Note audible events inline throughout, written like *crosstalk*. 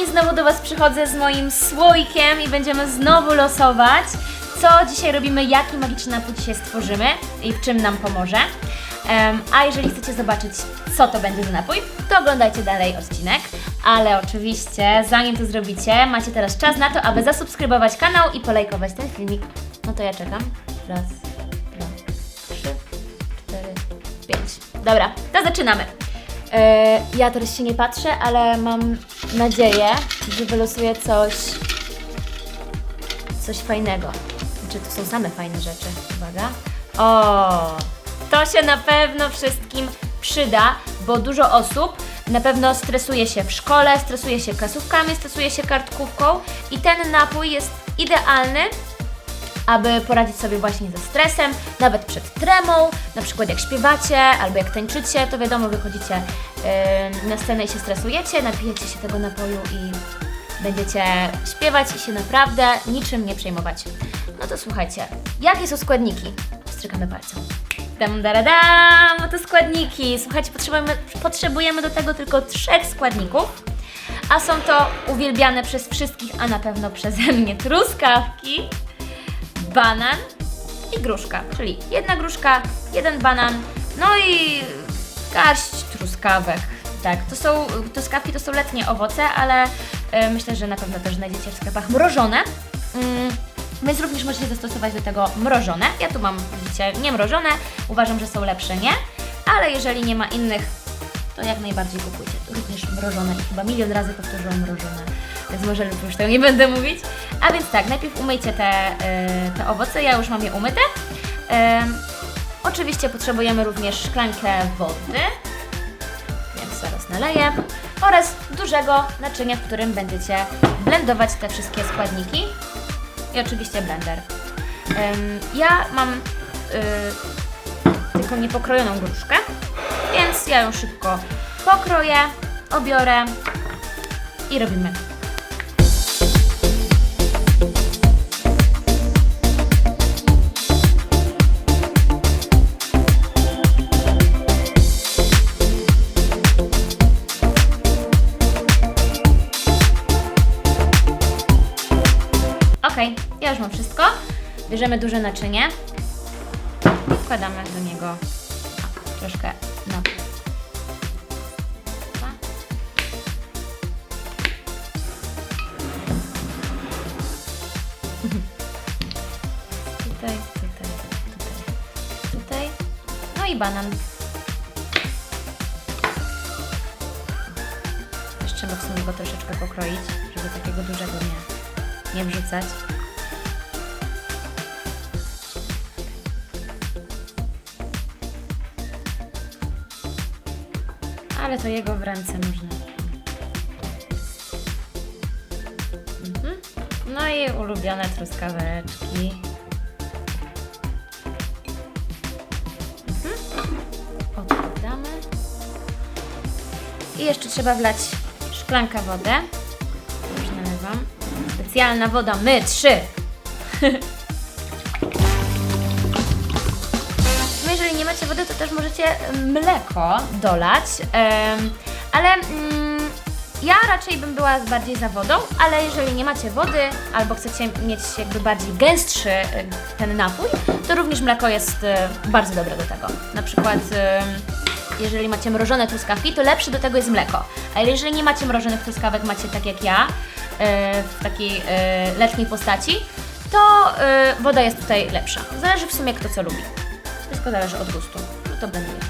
kochani, znowu do Was przychodzę z moim słoikiem i będziemy znowu losować, co dzisiaj robimy, jaki magiczny napój dzisiaj stworzymy i w czym nam pomoże. Em, a jeżeli chcecie zobaczyć, co to będzie za napój, to oglądajcie dalej odcinek. Ale oczywiście, zanim to zrobicie, macie teraz czas na to, aby zasubskrybować kanał i polajkować ten filmik. No to ja czekam. Raz, dwa, trzy, cztery, pięć. Dobra, to zaczynamy. E, ja teraz się nie patrzę, ale mam nadzieję, że wylosuję coś, coś fajnego. Znaczy, to są same fajne rzeczy. Uwaga. O, to się na pewno wszystkim przyda, bo dużo osób na pewno stresuje się w szkole, stresuje się klasówkami, stresuje się kartkówką i ten napój jest idealny aby poradzić sobie właśnie ze stresem, nawet przed tremą, na przykład jak śpiewacie albo jak tańczycie, to wiadomo, wychodzicie yy, na scenę i się stresujecie, napijecie się tego napoju i będziecie śpiewać i się naprawdę niczym nie przejmować. No to słuchajcie, jakie są składniki? Wstrzykamy palcem. Dam, daradam, oto składniki. Słuchajcie, potrzebujemy, potrzebujemy do tego tylko trzech składników, a są to uwielbiane przez wszystkich, a na pewno przeze mnie truskawki, banan i gruszka, czyli jedna gruszka, jeden banan, no i garść truskawek. Tak, to są, truskawki to są letnie owoce, ale e, myślę, że na pewno też znajdziecie w sklepach mrożone. Mm, więc również możecie zastosować do tego mrożone. Ja tu mam, widzicie, nie mrożone, uważam, że są lepsze, nie? Ale jeżeli nie ma innych, to jak najbardziej kupujcie. Również mrożone i chyba milion razy powtórzyłam mrożone, więc może już tego nie będę mówić. A więc tak, najpierw umyjcie te, y, te owoce, ja już mam je umyte. Oczywiście potrzebujemy również szklankę wody, więc zaraz naleję. Oraz dużego naczynia, w którym będziecie blendować te wszystkie składniki. I oczywiście blender. Ja mam y, tylko niepokrojoną gruszkę, więc ja ją szybko pokroję, obiorę i robimy. Ok, ja już mam wszystko. Bierzemy duże naczynie wkładamy do niego troszkę na. Tutaj, tutaj, tutaj, tutaj. No i banan. Jeszcze trzeba w sumie go troszeczkę pokroić, żeby takiego dużego nie, nie wrzucać. Ale to jego w ręce można. Mhm. No i ulubione truskaweczki. Mhm. Odkładamy. I jeszcze trzeba wlać szklankę wody. Specjalna woda my trzy. *laughs* No jeżeli nie macie wody, to też możecie mleko dolać, ale mm, ja raczej bym była bardziej za wodą, ale jeżeli nie macie wody albo chcecie mieć jakby bardziej gęstszy e, ten napój, to również mleko jest e, bardzo dobre do tego. Na przykład jeżeli macie mrożone truskawki, to lepsze do tego jest mleko. A jeżeli nie macie mrożonych truskawek, macie tak jak ja, e, w takiej e, letniej postaci, to e, woda jest tutaj lepsza. Zależy w sumie kto co lubi. Wszystko zależy od gustu. No to blendujemy.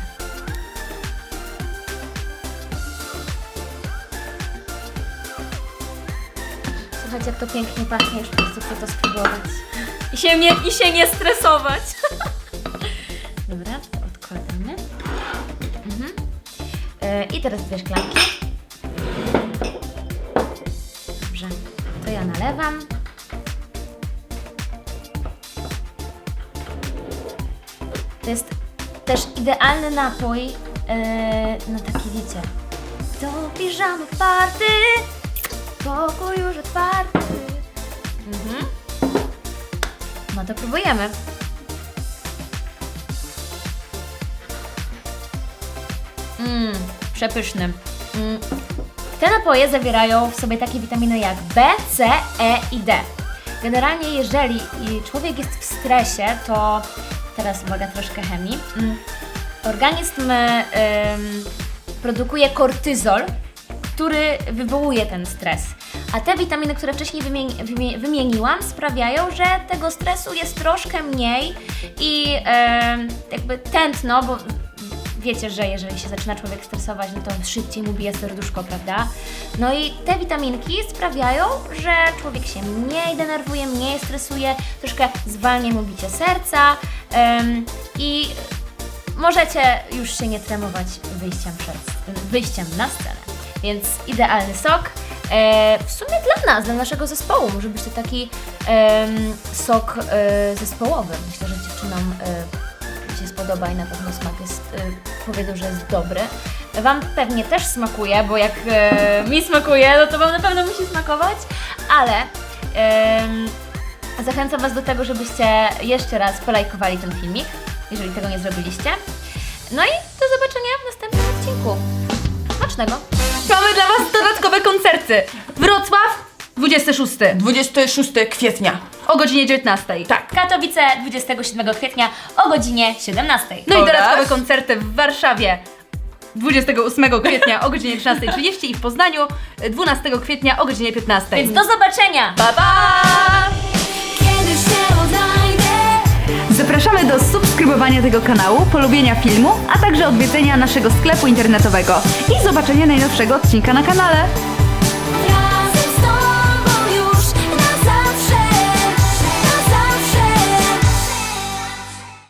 Słuchajcie, jak to pięknie pachnie, już po prostu chcę to spróbować. I się nie, i się nie stresować. *laughs* Dobra, I teraz dwie szklanki. Dobrze, to ja nalewam. To jest też idealny napój e, na taki, wiecie, do piżamy party, pokój już otwarty. Mhm. No to próbujemy. Mmm, przepyszny. Mm. Te napoje zawierają w sobie takie witaminy jak B, C, E i D. Generalnie jeżeli człowiek jest w stresie, to teraz uwaga troszkę chemii. Mm, Organizm produkuje kortyzol, który wywołuje ten stres. A te witaminy, które wcześniej wymieni, wymie- wymieniłam, sprawiają, że tego stresu jest troszkę mniej i em, jakby tętno, bo wiecie, że jeżeli się zaczyna człowiek stresować, no to szybciej mu bije serduszko, prawda? No i te witaminki sprawiają, że człowiek się mniej denerwuje, mniej stresuje, troszkę zwalnia mu bicie serca em, i możecie już się nie tremować wyjściem, przed, wyjściem na scenę. Więc idealny sok. E, w sumie dla nas, dla naszego zespołu, może być to taki em, sok e, zespołowy. Myślę, że dziewczynom e, się spodoba i na pewno smak jest, e, powiedzą, że jest dobry. Wam pewnie też smakuje, bo jak e, mi smakuje, no to Wam na pewno musi smakować, ale em, zachęcam Was do tego, żebyście jeszcze raz polajkowali ten filmik, jeżeli tego nie zrobiliście. No i do zobaczenia w następnym odcinku. Smacznego! Mamy dla Was dodatkowe koncerty. Wrocław 26 26 kwietnia. O godzinie 19. Tak. Katowice 27 kwietnia o godzinie 17. No i Oraz? dodatkowe koncerty w Warszawie 28 kwietnia o godzinie 13.30 i w Poznaniu 12 kwietnia o godzinie 15. Więc do zobaczenia! Pa, pa! Zapraszamy do subskrybowania tego kanału, polubienia filmu, a także odwiedzenia naszego sklepu internetowego i zobaczenia najnowszego odcinka na kanale.